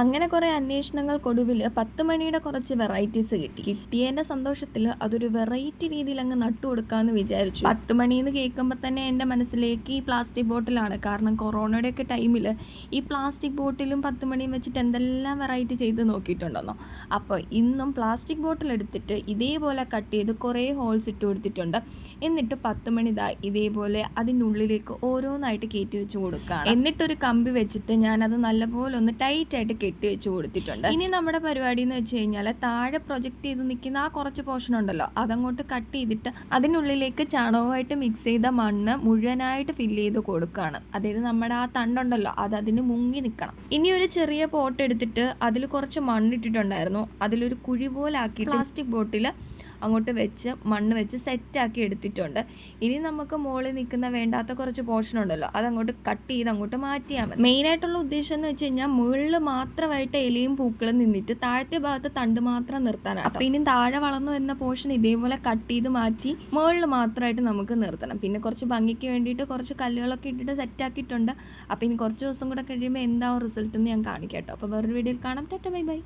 അങ്ങനെ കുറേ അന്വേഷണങ്ങൾക്കൊടുവിൽ പത്ത് മണിയുടെ കുറച്ച് വെറൈറ്റീസ് കിട്ടി. കിട്ടിയതിന്റെ സന്തോഷത്തിൽ അതൊരു വെറൈറ്റി രീതിയിൽ അങ്ങ് നട്ടു കൊടുക്കാമെന്ന് വിചാരിച്ചു. പത്ത് മണിന്ന് കേൾക്കുമ്പോൾ തന്നെ എന്റെ മനസ്സിലേക്ക് ഈ പ്ലാസ്റ്റിക് ബോട്ടിലാണ് കാരണം കൊറോണയുടെ ഒക്കെ ടൈമിൽ ഈ പ്ലാസ്റ്റിക് ബോട്ടിലും പത്ത് മണിയും വെച്ചിട്ട് എന്തെല്ലാം വെറൈറ്റി ചെയ്ത് നോക്കിയിട്ടുണ്ടെന്നോ? അപ്പോൾ ഇന്നും പ്ലാസ്റ്റിക് ബോട്ടിൽ എടുത്തിട്ട് ഇതേപോലെ കട്ട് ചെയ്ത് കുറേ ഹോൾസ് ഇട്ട് കൊടുത്തിട്ടുണ്ട്. എന്നിട്ട് പത്ത് മണി ഇതാ ഇതേപോലെ അതിന്റെ ഉള്ളിലേക്ക് ഓരോന്നായിട്ട് കയറ്റി വെച്ച് കൊടുക്കുകയാണ്. എന്നിട്ടൊരു കമ്പി വെച്ചിട്ട് ഞാനത് നല്ലപോലെ ഒന്ന് ടൈറ്റ് ആയിട്ട് കെട്ടി വെച്ച് കൊടുത്തിട്ടുണ്ട്. ഇനി നമ്മുടെ പരിപാടി എന്ന് വെച്ച് കഴിഞ്ഞാൽ താഴെ പ്രൊജക്റ്റ് ചെയ്ത് നിൽക്കുന്ന ആ കുറച്ച് പോർഷൻ ഉണ്ടല്ലോ. അതങ്ങോട്ട് കട്ട് ചെയ്തിട്ട് അതിനുള്ളിലേക്ക് ചാണകമായിട്ട് മിക്സ് ചെയ്ത മണ്ണ് മുഴുവനായിട്ട് ഫില്ല് ചെയ്ത് കൊടുക്കുകയാണ് അതായത് നമ്മുടെ ആ തണ്ടുണ്ടല്ലോ അത് അതിന് മുങ്ങി നിൽക്കണം ഇനി ഒരു ചെറിയ പോട്ട് എടുത്തിട്ട് അതിൽ കുറച്ച് മണ്ണിട്ടിട്ടുണ്ടായിരുന്നു അതിലൊരു കുഴി പോലെ ആക്കി പ്ലാസ്റ്റിക് ബോട്ടിൽ അങ്ങോട്ട് വെച്ച് മണ്ണ് വെച്ച് സെറ്റാക്കി എടുത്തിട്ടുണ്ട്. ഇനി നമുക്ക് മുകളിൽ നിൽക്കുന്ന വേണ്ടാത്ത കുറച്ച് പോർഷൻ ഉണ്ടല്ലോ അതങ്ങോട്ട് കട്ട് ചെയ്ത് അങ്ങോട്ട് മാറ്റിയാൽ മതി. മെയിനായിട്ടുള്ള ഉദ്ദേശം എന്ന് വെച്ച് കഴിഞ്ഞാൽ മുകളിൽ മാത്രമായിട്ട് ഇലയും പൂക്കളും നിന്നിട്ട് താഴത്തെ ഭാഗത്ത് തണ്ട് മാത്രം നിർത്താനാണ് അപ്പോൾ ഇനി താഴെ വളർന്നു വരുന്ന പോർഷൻ ഇതേപോലെ കട്ട് ചെയ്ത് മാറ്റി മുകളിൽ മാത്രമായിട്ട് നമുക്ക് നിർത്തണം. പിന്നെ കുറച്ച് ഭംഗിക്ക് വേണ്ടിയിട്ട് കുറച്ച് കല്ലുകളൊക്കെ ഇട്ടിട്ട് സെറ്റാക്കിയിട്ടുണ്ട് അപ്പോൾ ഇനി കുറച്ച് ദിവസം കൂടെ കഴിയുമ്പോൾ എന്താവും റിസൾട്ട് എന്ന് ഞാൻ കാണിക്കാം കേട്ടോ. അപ്പോൾ വേറൊരു വീഡിയോയിൽ കാണാം. തെറ്റ ബൈ ബൈ.